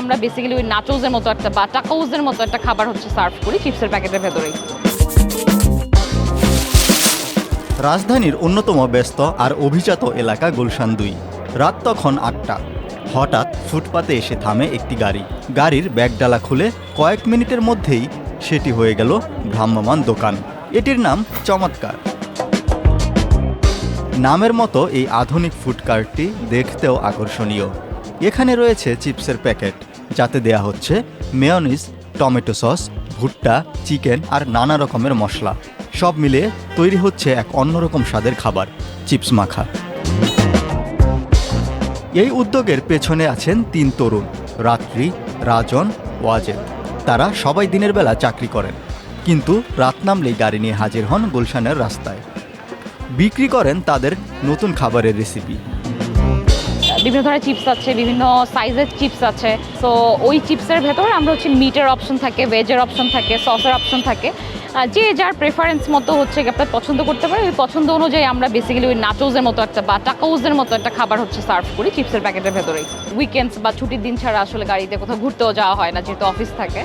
আমরা বেসিক্যালি ওই নাচোজের মতো একটা বা টাকাউজের মতো একটা খাবার হচ্ছে সার্ভ করি চিপসের প্যাকেটের ভেতরেই। রাজধানীর অন্যতম ব্যস্ত আর অভিজাত এলাকা গুলশান দুই। রাত তখন আটটা। হঠাৎ ফুটপাতে এসে থামে একটি গাড়ি। গাড়ির ব্যাগডালা খুলে কয়েক মিনিটের মধ্যেই সেটি হয়ে গেল ভ্রাম্যমান দোকান। এটির নাম চমৎকার। নামের মতো এই আধুনিক ফুডকার্টটি দেখতেও আকর্ষণীয়। এখানে রয়েছে চিপসের প্যাকেট। যাতে দেয়া হচ্ছে মেয়নিজ, টমেটো সস, ভুট্টা, চিকেন আর নানা রকমের মশলা। সব মিলিয়ে তৈরি হচ্ছে এক অন্যরকম স্বাদের খাবার, চিপস মাখা। এই উদ্যোগের পেছনে আছেন তিন তরুণ, রাত্রি, রাজন, ওয়াজেদ। তারা সবাই দিনের বেলা চাকরি করেন, কিন্তু রাত নামলেই গাড়ি নিয়ে হাজির হন গুলশানের রাস্তায়। বিক্রি করেন তাদের নতুন খাবারের রেসিপি বিভিন্ন ধরনের চিপস আছে, বিভিন্ন সাইজের চিপস আছে। সো ওই চিপসের ভেতরে আমরা হচ্ছে মিটের অপশন থাকে ভেজের অপশন থাকে সসের অপশন থাকে। যে যার প্রেফারেন্স মতো হচ্ছে আপনার পছন্দ করতে পারে, ওই পছন্দ অনুযায়ী আমরা বেসিক্যালি ওই নাচোজের মতো একটা বা টাকাউজের মতো একটা খাবার হচ্ছে সার্ভ করি চিপসের প্যাকেটের ভেতরেই। উইকেন্ডস বা ছুটির দিন ছাড়া আসলে গাড়িতে কোথাও ঘুরতেও যাওয়া হয় না, যেহেতু অফিস থাকে।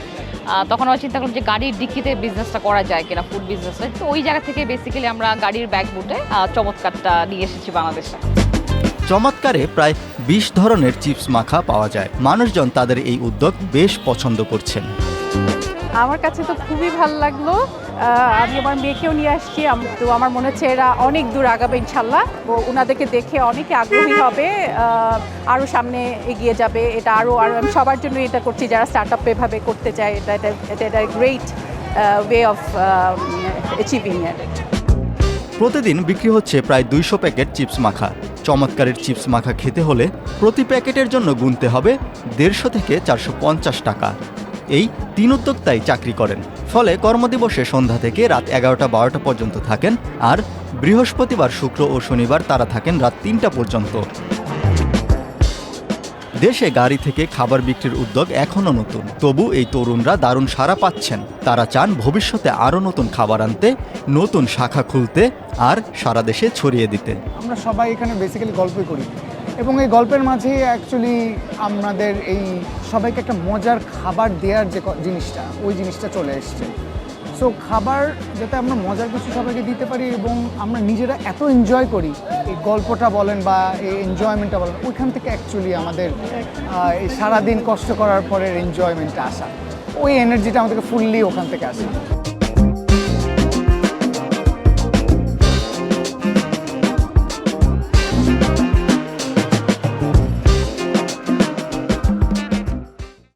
তখন আমরা চিন্তা করলাম যে গাড়ির ডিক্কিতে বিজনেসটা করা যায় কিনা ফুড বিজনেসটা তো ওই জায়গা থেকে বেসিক্যালি আমরা গাড়ির ব্যাগ বুটে চমৎকারটা নিয়ে এসেছি বাংলাদেশে। চমৎকারে প্রায় বিশ ধরনের চিপস মাখা পাওয়া যায়। মানুষজন তাদের এই উদ্যোগ বেশ পছন্দ করছেন। আমার কাছে তো খুবই ভালো লাগল। আমি আমার মেয়েকেও নিয়ে আসছি। তো আমার মনে হচ্ছে এরা অনেক দূর আগাবে ইনশাল্লাহ। ওনাদেরকে দেখে অনেকে আগ্রহী হবে। আরও সামনে এগিয়ে যাবে। এটা আরও আরও আমি সবার জন্য এটা করছি। যারা স্টার্ট আপ এভাবে করতে চায়, এটা এটা এটা এটা great way of achieving it প্রতিদিন বিক্রি হচ্ছে প্রায় দুইশো প্যাকেট চিপস মাখা। চমৎকারের চিপস মাখা খেতে হলে প্রতি প্যাকেটের জন্য গুনতে হবে দেড়শো থেকে চারশো পঞ্চাশ টাকা। এই তিন উদ্যোক্তাই চাকরি করেন। ফলে কর্মদিবসে সন্ধ্যা থেকে রাত এগারোটা বারোটা পর্যন্ত থাকেন আর বৃহস্পতিবার, শুক্র ও শনিবার তারা থাকেন রাত তিনটা পর্যন্ত। দেশে গাড়ি থেকে খাবার বিক্রির উদ্যোগ এখনও নতুন। তবু এই তরুণরা দারুণ সাড়া পাচ্ছেন। তারা চান ভবিষ্যতে আরও নতুন খাবার আনতে, নতুন শাখা খুলতে আর সারা দেশে ছড়িয়ে দিতে। আমরা সবাই এখানে বেসিক্যালি গল্পই করি। এবং এই গল্পের মাঝে অ্যাকচুয়ালি আমাদের এই সবাইকে একটা মজার খাবার দেওয়ার যে জিনিসটা, ওই জিনিসটা চলে এসছে। সো খাবার যাতে আমরা মজার কিছু সবাইকে দিতে পারি এবং আমরা নিজেরা এত এনজয় করি, এই গল্পটা বলেন বা এই এনজয়মেন্টটা বলেন, ওইখান থেকে অ্যাকচুয়ালি আমাদের এই সারাদিন কষ্ট করার পরের এনজয়মেন্টটা আসা। ওই এনার্জিটা আমাদেরকে ফুললি ওখান থেকে আসে।